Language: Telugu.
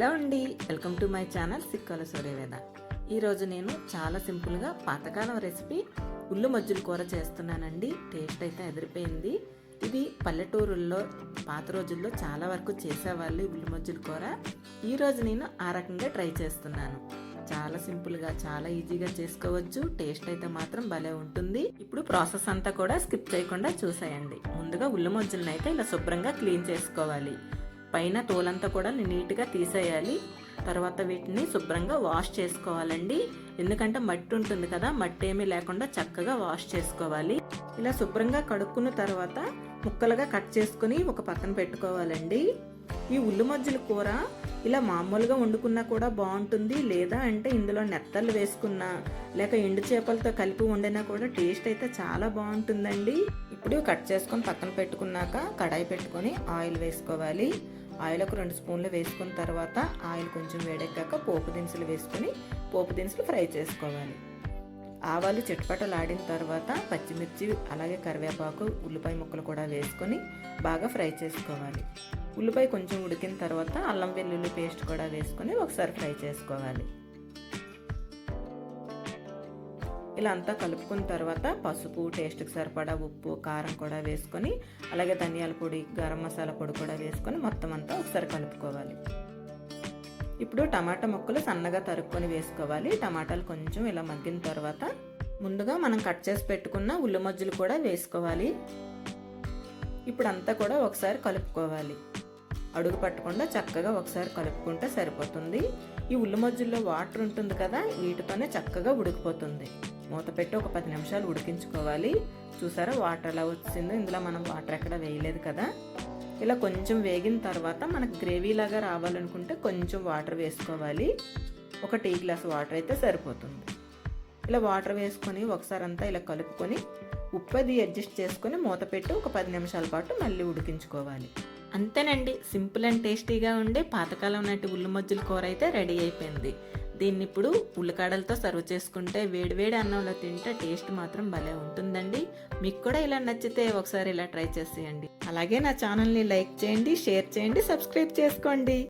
హలో అండి welcome to my channel Sikkala Suryaveda. ఈరోజు నేను చాలా సింపుల్గా పాతకాలం రెసిపీ ఉల్లు మజ్జుల కూర చేస్తున్నానండి. టేస్ట్ అయితే ఎదిరిపోయింది. ఇది పల్లెటూరుల్లో పాత రోజుల్లో చాలా వరకు చేసేవాళ్ళు ఉల్లు మజ్జుల కూర. ఈరోజు నేను ఆ రకంగా ట్రై చేస్తున్నాను. చాలా సింపుల్గా చాలా ఈజీగా చేసుకోవచ్చు. టేస్ట్ అయితే మాత్రం భలే ఉంటుంది. ఇప్పుడు ప్రాసెస్ అంతా కూడా స్కిప్ చేయకుండా చూసేయండి. ముందుగా ఉల్లు మజ్జులను అయితే ఇలా శుభ్రంగా క్లీన్ చేసుకోవాలి. పైన తోలంతా కూడా నీట్గా తీసేయాలి. తర్వాత వీటిని శుభ్రంగా వాష్ చేసుకోవాలండి. ఎందుకంటే మట్టి ఉంటుంది కదా మట్టి ఏమీ లేకుండా చక్కగా వాష్ చేసుకోవాలి. ఇలా శుభ్రంగా కడుక్కున్న తర్వాత ముక్కలుగా కట్ చేసుకుని ఒక పక్కన పెట్టుకోవాలండి. ఈ ఉల్లి మజ్జల కూర ఇలా మామూలుగా వండుకున్నా కూడా బాగుంటుంది. లేదా అంటే ఇందులో నెత్తలు వేసుకున్నా లేక ఎండు చేపలతో కలిపి వండినా కూడా టేస్ట్ అయితే చాలా బాగుంటుందండి. ఇప్పుడు కట్ చేసుకొని పక్కన పెట్టుకున్నాక కడాయి పెట్టుకొని ఆయిల్ వేసుకోవాలి. ఆయిల్ ఒక రెండు స్పూన్లు వేసుకున్న తర్వాత ఆయిల్ కొంచెం వేడెక్కాక పోపు దినుసులు వేసుకొని పోపు దినుసులు ఫ్రై చేసుకోవాలి. ఆవాలు చిట్పటలాడిన తర్వాత పచ్చిమిర్చి అలాగే కరివేపాకు ఉల్లిపాయ ముక్కలు కూడా వేసుకొని బాగా ఫ్రై చేసుకోవాలి. ఉల్లిపాయ కొంచెం ఉడికిన తర్వాత అల్లం వెల్లుల్లి పేస్ట్ కూడా వేసుకొని ఒకసారి ఫ్రై చేసుకోవాలి. ఇలా అంతా కలుపుకున్న తర్వాత పసుపు టేస్ట్కి సరిపడా ఉప్పు కారం కూడా వేసుకొని అలాగే ధనియాల పొడి గరం మసాలా పొడి కూడా వేసుకొని మొత్తం అంతా ఒకసారి కలుపుకోవాలి. ఇప్పుడు టమాటా ముక్కలు సన్నగా తరుక్కొని వేసుకోవాలి. టమాటాలు కొంచెం ఇలా మగ్గిన తర్వాత ముందుగా మనం కట్ చేసి పెట్టుకున్న ఉల్లి మజ్జులు కూడా వేసుకోవాలి. ఇప్పుడు అంతా కూడా ఒకసారి కలుపుకోవాలి. అడుగు పట్టకుండా చక్కగా ఒకసారి కలుపుకుంటే సరిపోతుంది. ఈ ఉల్లి మజ్జుల్లో వాటర్ ఉంటుంది కదా వీటితోనే చక్కగా ఉడికిపోతుంది. మూత పెట్టి ఒక పది నిమిషాలు ఉడికించుకోవాలి. చూసారా వాటర్ ఎలా వచ్చిందో? ఇందులో మనం వాటర్ ఎక్కడ వేయలేదు కదా. ఇలా కొంచెం వేగిన తర్వాత మనకు గ్రేవీ లాగా రావాలనుకుంటే కొంచెం వాటర్ వేసుకోవాలి. ఒక టీ గ్లాస్ వాటర్ అయితే సరిపోతుంది. ఇలా వాటర్ వేసుకొని ఒకసారి అంతా ఇలా కలుపుకొని ఉప్పు అది అడ్జస్ట్ చేసుకొని మూత పెట్టి ఒక పది నిమిషాల పాటు మళ్ళీ ఉడికించుకోవాలి. అంతేనండి. సింపుల్ అండ్ టేస్టీగా ఉండే పాతకాలం నాటి ఉల్లి మజ్జుల కూర అయితే రెడీ అయిపోయింది. దీన్ని ఇప్పుడు ఉల్లికాడలతో సర్వ్ చేసుకుంటే వేడివేడి అన్నంలో తింటే టేస్ట్ మాత్రం భలే ఉంటుందండి. మీకు కూడా ఇలా నచ్చితే ఒకసారి ఇలా ట్రై చేసేయండి. అలాగే నా ఛానల్ని లైక్ చేయండి షేర్ చేయండి సబ్స్క్రైబ్ చేసుకోండి.